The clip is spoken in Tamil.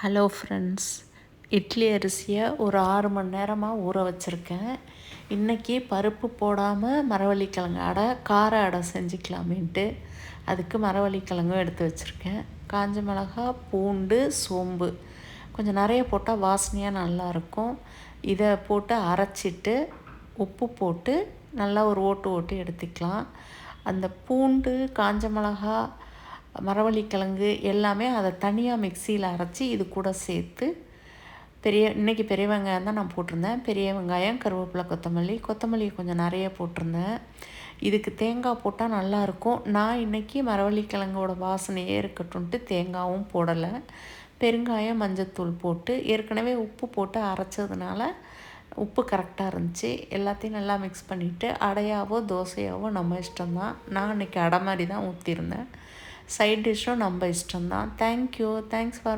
ஹலோ ஃப்ரெண்ட்ஸ் இட்லி அரிசியை ஒரு ஆறு மணி நேரமாக ஊற வச்சுருக்கேன். இன்றைக்கி பருப்பு போடாமல் மரவள்ளிக்கிழங்கு அடை கார அடை செஞ்சுக்கலாமேன்ட்டு அதுக்கு மரவள்ளிக்கிழங்கும் எடுத்து வச்சுருக்கேன். காஞ்ச மிளகா பூண்டு சோம்பு. கொஞ்சம் நிறைய போட்டால் வாசனையாக நல்லாயிருக்கும் இதை போட்டு அரைச்சிட்டு உப்பு போட்டு நல்லா ஒரு ஓட்டு ஓட்டு எடுத்துக்கலாம். அந்த பூண்டு காஞ்ச மிளகா மரவள்ளிக்கிழங்கு எல்லாமே அதை தனியாக மிக்சியில் அரைச்சி இது கூட சேர்த்து பெரிய இன்றைக்கி பெரிய வெங்காயம் தான் நான் போட்டிருந்தேன். பெரிய வெங்காயம் கருவேப்பிலை கொத்தமல்லி. கொத்தமல்லி கொஞ்சம் நிறைய போட்டிருந்தேன். இதுக்கு தேங்காய் போட்டால் நல்லாயிருக்கும் நான் இன்றைக்கி மரவள்ளிக்கிழங்கோட வாசனையே இருக்கட்டும்ட்டு தேங்காயும் போடலை. பெருங்காயம் மஞ்சத்தூள் போட்டு ஏற்கனவே உப்பு போட்டு அரைச்சதுனால உப்பு கரெக்டாக இருந்துச்சு. எல்லாத்தையும் நல்லா மிக்ஸ் பண்ணிவிட்டு அடையாவோ தோசையாவோ நம்ம இஷ்டம்தான். நான் இன்றைக்கி அடை மாதிரி தான் ஊற்றிருந்தேன் சைட் டிஷ்ஷும் நம்ம இஷ்டம்தான். Thank you thanks for